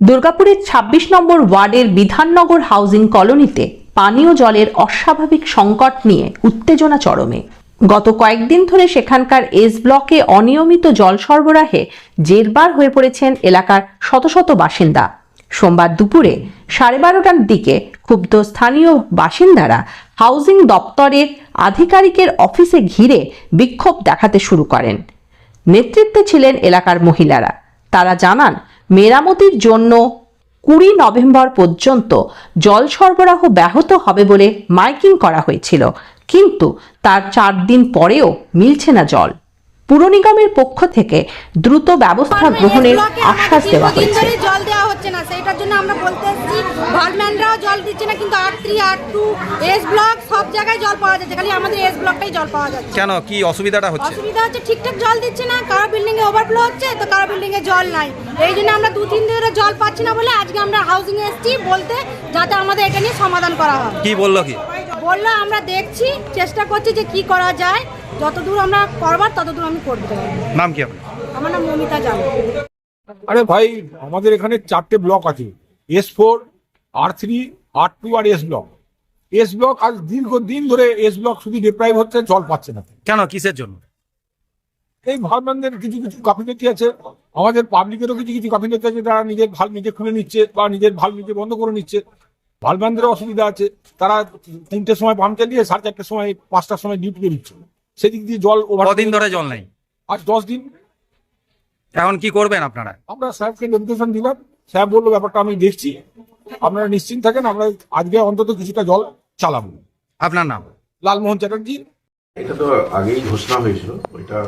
দুর্গাপুরের ২৬ নম্বর ওয়ার্ডের বিধাননগর হাউজিং কলোনিতে পানীয় জলের অস্বাভাবিক সংকট নিয়ে উত্তেজনা চরমে। গত কয়েকদিন ধরে সেখানকার এস ব্লকে অনিয়মিত জল সরবরাহে জেরবার হয়ে পড়েছেন এলাকার শত শত বাসিন্দা। সোমবার দুপুরে সাড়ে বারোটার দিকে ক্ষুব্ধ স্থানীয় বাসিন্দারা হাউজিং দপ্তরের আধিকারিকের অফিসে ঘিরে বিক্ষোভ দেখাতে শুরু করেন। নেতৃত্বে ছিলেন এলাকার মহিলারা। তারা জানান মেরামতির জন্য কুড়ি নভেম্বর পর্যন্ত জল সরবরাহ ব্যাহত হবে বলে মাইকিং করা হয়েছিল কিন্তু তার চার দিন পরেও মিলছে না জল। পুর নিগমের পক্ষ থেকে দ্রুত ব্যবস্থা গ্রহণের আশ্বাস দেওয়া হয়েছে। জল দেওয়া হচ্ছে না সেটার জন্য আমরা বলতে জল দিচ্ছে না কিন্তু R three R two S block সব জায়গায় জল পাওয়া যাচ্ছে খালি আমাদের এস ব্লকটাই জল পাওয়া যাচ্ছে। কেন? কি অসুবিধাটা হচ্ছে? অসুবিধা হচ্ছে ঠিকঠাক জল দিচ্ছে না কারও বিল্ডিং এ ওভারফ্লো হচ্ছে তো কারও বিল্ডিং এ জল নাই। এই জন্য আমরা দু তিন দিন ধরে জল পাচ্ছি না বলে আজকে আমরা হাউজিং এ এসেছি বলতে যাতে আমাদের এটা নিয়ে সমাধান করা হয়। কি বলল কি? বলল আমরা দেখছি চেষ্টা করছি যে কি করা যায়। যতদূর আমরা করবার ততদূর আমি করতে পারব। নাম কি আপনার? আমার নাম মমিতা জানো। আরে ভাই আমাদের এখানে চারটে ব্লক আছে। এস ফোর আর থ্রি আর টু আর এস ব্লক এস ব্লক আজ দীর্ঘদিন ধরে এস ব্লক শুধু ডিপ্রাইভ হচ্ছে জল পাচ্ছে না। কেন? কিসের জন্য? এই ভালম্যানদের কিছু কিছু গাফিলতি আছে। আমাদের পাবলিকেরও কিছু কিছু গাফিলতি আছে তারা নিজের ভালো নিজে খুলে নিচ্ছে বা নিজের ভালো নিজে বন্ধ করে নিচ্ছে। ভালম্যানদেরও অসুবিধা আছে। তারা তিনটের সময় পাম্প চালিয়ে সাড়ে চারটের সময় পাঁচটার সময় ডিউটি দিচ্ছে। সেদিক দিয়ে জল কদিন ধরে জল নেই? আজ দশ দিন। এখন কি করবেন আপনারা? আমরা স্যারকে ডেপুটেশন দিলাম। স্যার বলল ব্যাপারটা আমি দেখছি। আপনারা নিশ্চিন্ত থাকেন আমরা আজকে অন্তত কিছুটা জল চালাবো। আপনার নাম? লালমোহন চ্যাটার্জি। এটা তো আগেই ঘোষণা হয়েছিল ওইটা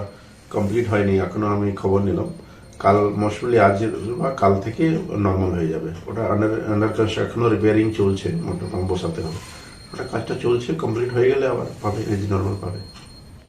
কমপ্লিট হয়নি এখনও আমি খবর নিলাম। কাল মোস্টলি আজ বা কাল থেকে নর্মাল হয়ে যাবে। ওটা আন্ডার আন্ডার কনস্ট্রাকশনও রিপেয়ারিং চলছে মোটর পাম্প বসাতে হবে। ওটা কাজটা চলছে কমপ্লিট হয়ে গেলে আবার পাবে নর্মাল পাবে।